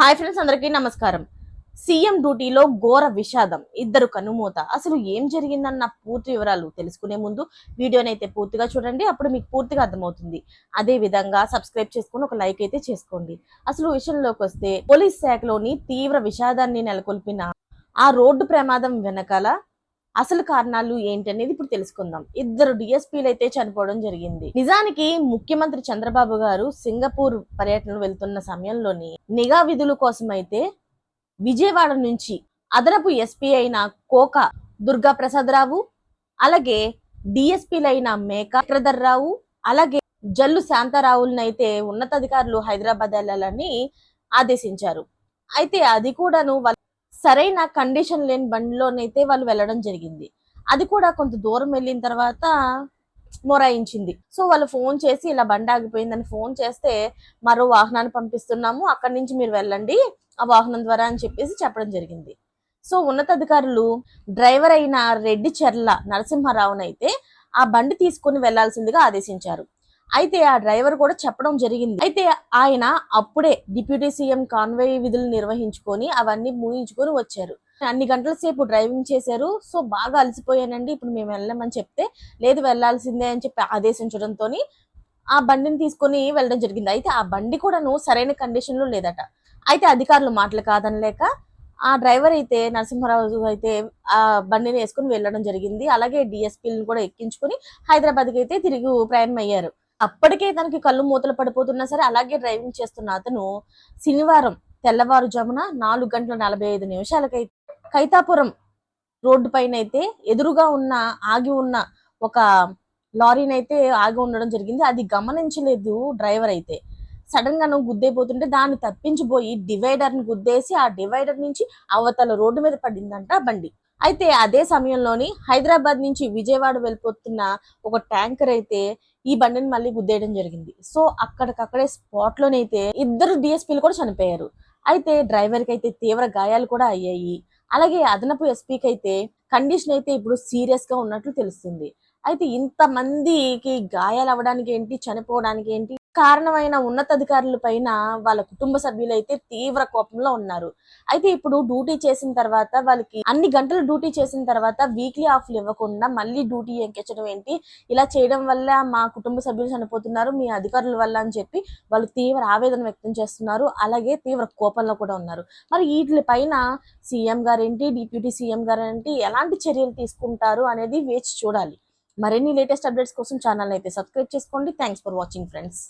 Hi friends అందరికీ నమస్కారం. CM డ్యూటీలో ఘోర విషాదం ఇద్దరు కనుమూత. అసలు ఏం జరిగిందన్న పూర్తి వివరాలు తెలుసుకునే ముందు వీడియోని అయితే పూర్తిగా చూడండి అప్పుడు మీకు పూర్తిగా అర్థమవుతుంది. అదే విధంగా సబ్స్క్రైబ్ చేసుకుని ఒక లైక్ అయితే చేసుకోండి. అసలు విషయంలోకి వస్తే పోలీస్ శాఖలోని తీవ్ర విషాదాన్ని నెలకొల్పిన ఆ రోడ్డు ప్రమాదం వెనకాల అసలు కారణాలు ఏంటనేది ఇప్పుడు తెలుసుకుందాం. ఇద్దరు డిఎస్పీలు అయితే చనిపోవడం జరిగింది. నిజానికి ముఖ్యమంత్రి చంద్రబాబు గారు సింగపూర్ పర్యటన వెళ్తున్న సమయంలోని నిఘా విధుల కోసం అయితే విజయవాడ నుంచి అదనపు ఎస్పీ అయిన కోక దుర్గా ప్రసాదరావు అలాగే డిఎస్పీలైన బ్రదర్ రావు అలాగే జల్లు శాంతారావులనైతే ఉన్నతాధికారులు హైదరాబాద్ వెళ్ళాలని ఆదేశించారు. అయితే అది కూడాను సరైన కండిషన్ లేని బండిలోనైతే వాళ్ళు వెళ్ళడం జరిగింది. అది కూడా కొంత దూరం వెళ్ళిన తర్వాత మొరాయించింది. సో వాళ్ళు ఫోన్ చేసి ఇలా బండి ఆగిపోయిందని ఫోన్ చేస్తే మరో వాహనాన్ని పంపిస్తున్నాము అక్కడి నుంచి మీరు వెళ్ళండి ఆ వాహనం ద్వారా అని చెప్పేసి చెప్పడం జరిగింది. సో ఉన్నతాధికారులు డ్రైవర్ అయిన రెడ్డి చెర్ల నరసింహారావునైతే ఆ బండి తీసుకుని వెళ్ళాల్సిందిగా ఆదేశించారు. అయితే ఆ డ్రైవర్ కూడా చెప్పడం జరిగింది. అయితే ఆయన అప్పుడే డిప్యూటీ సీఎం కాన్వే విధులు నిర్వహించుకొని అవన్నీ ముగించుకొని వచ్చారు. అన్ని గంటల సేపు డ్రైవింగ్ చేశారు. సో బాగా అలసిపోయానండి. ఇప్పుడు మేము వెళ్ళామని చెప్తే లేదు వెళ్ళాల్సిందే అని చెప్పి ఆదేశించడంతో ఆ బండిని తీసుకొని వెళ్ళడం జరిగింది. అయితే ఆ బండి కూడాను సరైన కండిషన్లో లేదట. అయితే అధికారులు మాటలు కాదనలేక ఆ డ్రైవర్ అయితే నరసింహారావు అయితే ఆ బండిని వేసుకుని వెళ్ళడం జరిగింది. అలాగే డిఎస్పీలను కూడా ఎక్కించుకొని హైదరాబాద్కి అయితే తిరిగి ప్రయాణం అయ్యారు అప్పటికే తనకి కళ్ళు మూతలు పడిపోతున్నా సరే అలాగే డ్రైవింగ్ చేస్తున్న అతను శనివారం తెల్లవారుజామున నాలుగు గంటల నలభై ఐదు నిమిషాలకైతే కైతాపురం రోడ్డు పైన అయితే ఎదురుగా ఉన్న ఆగి ఉన్న ఒక లారీని అయితే ఆగి ఉండడం జరిగింది. అది గమనించలేదు డ్రైవర్ అయితే. సడన్గా నువ్వు గుద్దైపోతుంటే దాన్ని తప్పించిపోయి డివైడర్ని గుద్దేసి ఆ డివైడర్ నుంచి అవతల రోడ్డు మీద పడిందంట బండి. అయితే అదే సమయంలోని హైదరాబాద్ నుంచి విజయవాడ వెళ్ళిపోతున్న ఒక ట్యాంకర్ అయితే ఈ బండిని మళ్ళీ గుద్దేయడం జరిగింది. సో అక్కడికక్కడే స్పాట్ లోనైతే ఇద్దరు డిఎస్పీలు కూడా చనిపోయారు. అయితే డ్రైవర్కి అయితే తీవ్ర గాయాలు కూడా అయ్యాయి. అలాగే అదనపు ఎస్పీకి అయితే కండిషన్ అయితే ఇప్పుడు సీరియస్గా ఉన్నట్లు తెలుస్తుంది. అయితే ఇంత మందికి గాయాలు అవ్వడానికి ఏంటి చనిపోవడానికి ఏంటి కారణమైన ఉన్నతాధికారుల పైన వాళ్ళ కుటుంబ సభ్యులు అయితే తీవ్ర కోపంలో ఉన్నారు. అయితే ఇప్పుడు డ్యూటీ చేసిన తర్వాత వాళ్ళకి అన్ని గంటలు డ్యూటీ చేసిన తర్వాత వీక్లీ ఆఫ్లు ఇవ్వకుండా మళ్ళీ డ్యూటీ ఎక్కించడం ఏంటి? ఇలా చేయడం వల్ల మా కుటుంబ సభ్యులు చనిపోతున్నారు మీ అధికారుల వల్ల అని చెప్పి వాళ్ళు తీవ్ర ఆవేదన వ్యక్తం చేస్తున్నారు అలాగే తీవ్ర కోపంలో కూడా ఉన్నారు. మరి వీటి పైన సీఎం గారేంటి డిప్యూటీ సీఎం గారేంటి ఎలాంటి చర్యలు తీసుకుంటారు అనేది వేచి చూడాలి. మరిన్ని లేటెస్ట్ అప్డేట్స్ కోసం ఛానల్ అయితే సబ్స్క్రైబ్ చేసుకోండి. Thanks for watching friends.